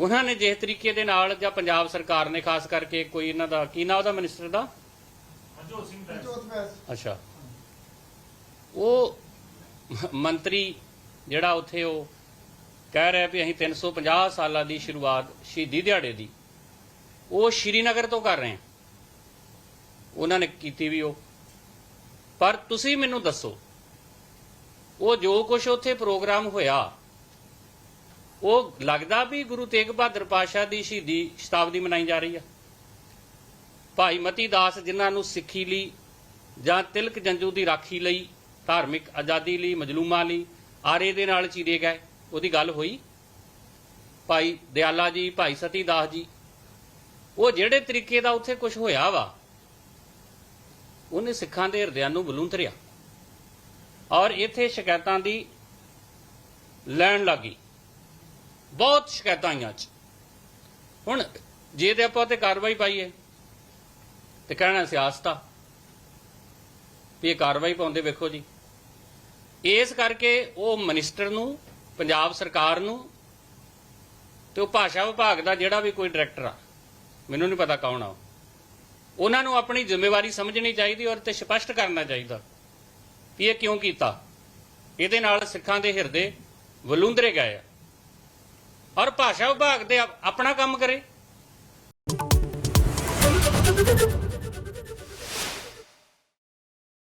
ਉਹਨਾਂ ਨੇ ਜਿਸ ਤਰੀਕੇ ਦੇ ਨਾਲ ਜਾਂ ਪੰਜਾਬ ਸਰਕਾਰ ਨੇ ਖਾਸ ਕਰਕੇ ਕੋਈ ਇਹਨਾਂ ਦਾ ਕੀ ਨਾਂ ਉਹਦਾ ਮਿਨਿਸਟਰ ਦਾ? ਹਰਜੋਤ ਸਿੰਘ ਬੈਸ। ਅੱਛਾ। ਉਹ ਮੰਤਰੀ ਜਿਹੜਾ ਉੱਥੇ ਉਹ ਕਹਿ ਰਿਹਾ ਵੀ ਅਸੀਂ 350 ਸਾਲਾਂ ਦੀ ਸ਼ੁਰੂਆਤ ਸ਼ਹੀਦੀ ਦਿਹਾੜੇ ਦੀ ਉਹ ਸ਼੍ਰੀਨਗਰ ਤੋਂ ਕਰ ਰਹੇ ਹਾਂ ਉਹਨਾਂ ਨੇ ਕੀਤੀ ਵੀ ਉਹ। ਪਰ ਤੁਸੀਂ ਮੈਨੂੰ ਦੱਸੋ ਉਹ ਜੋ ਕੁਝ ਉੱਥੇ ਪ੍ਰੋਗਰਾਮ ਹੋਇਆ ਉਹ ਲੱਗਦਾ ਵੀ ਗੁਰੂ ਤੇਗ ਬਹਾਦਰ ਪਾਤਸ਼ਾਹ ਦੀ ਸ਼ਹੀਦੀ ਸ਼ਤਾਬਦੀ ਮਨਾਈ ਜਾ ਰਹੀ ਆ। ਭਾਈ ਮਤੀ ਦਾਸ ਜਿਨ੍ਹਾਂ ਨੂੰ ਸਿੱਖੀ ਲਈ ਜਾਂ ਤਿਲਕ ਜੰਜੂ ਦੀ ਰਾਖੀ ਲਈ, ਧਾਰਮਿਕ ਆਜ਼ਾਦੀ ਲਈ, ਮਜਲੂਮਾਂ ਲਈ ਆਰੇ ਦੇ ਨਾਲ ਚੀਰੇ ਗਏ, ਉਹਦੀ ਗੱਲ ਹੋਈ। ਭਾਈ ਦਿਆਲਾ ਜੀ, ਭਾਈ ਸਤੀ ਦਾਸ ਜੀ, ਉਹ ਜਿਹੜੇ ਤਰੀਕੇ ਦਾ ਉੱਥੇ ਕੁਝ ਹੋਇਆ ਵਾ, ਉਹਨੇ ਸਿੱਖਾਂ ਦੇ ਹਿਰਦਿਆਂ ਨੂੰ ਬਲੂੰਤਰਿਆ ਔਰ ਇੱਥੇ ਸ਼ਿਕਾਇਤਾਂ ਦੀ ਲੈਣ ਲੱਗੀ। ਬਹੁਤ ਸ਼ਿਕਾਇਤਾਂ ਆਈਆਂ ਚ ਹੁਣ ਜੇ ਤੇ ਆਪਾਂ ਤੇ ਕਾਰਵਾਈ ਪਾਈਏ, ਤੇ ਕਹਿਣਾ ਸਿਆਸਤ ਆ ਵੀ ਇਹ ਕਾਰਵਾਈ ਪਾਉਂਦੇ ਵੇਖੋ ਜੀ। ਇਸ ਕਰਕੇ ਉਹ ਮਿਨਿਸਟਰ ਨੂੰ, ਪੰਜਾਬ ਸਰਕਾਰ ਨੂੰ ਤੇ ਉਹ ਭਾਸ਼ਾ ਵਿਭਾਗ ਦਾ ਜਿਹੜਾ ਵੀ ਕੋਈ ਡਾਇਰੈਕਟਰ ਆ, ਮੈਨੂੰ ਨਹੀਂ ਪਤਾ ਕੌਣ ਆ ਉਹਨਾਂ ਨੂੰ ਆਪਣੀ ਜ਼ਿੰਮੇਵਾਰੀ ਸਮਝਣੀ ਚਾਹੀਦੀ ਔਰ ਤੇ ਸਪਸ਼ਟ ਕਰਨਾ ਚਾਹੀਦਾ ਵੀ ਇਹ ਕਿਉਂ ਕੀਤਾ। ਇਹਦੇ ਨਾਲ ਸਿੱਖਾਂ ਦੇ ਹਿਰਦੇ ਵਲੂੰਦਰੇ ਗਏ ਆ। ਔਰ ਭਾਸ਼ਾ ਵਿਭਾਗ ਦੇ ਆਪਣਾ ਕੰਮ ਕਰੇ।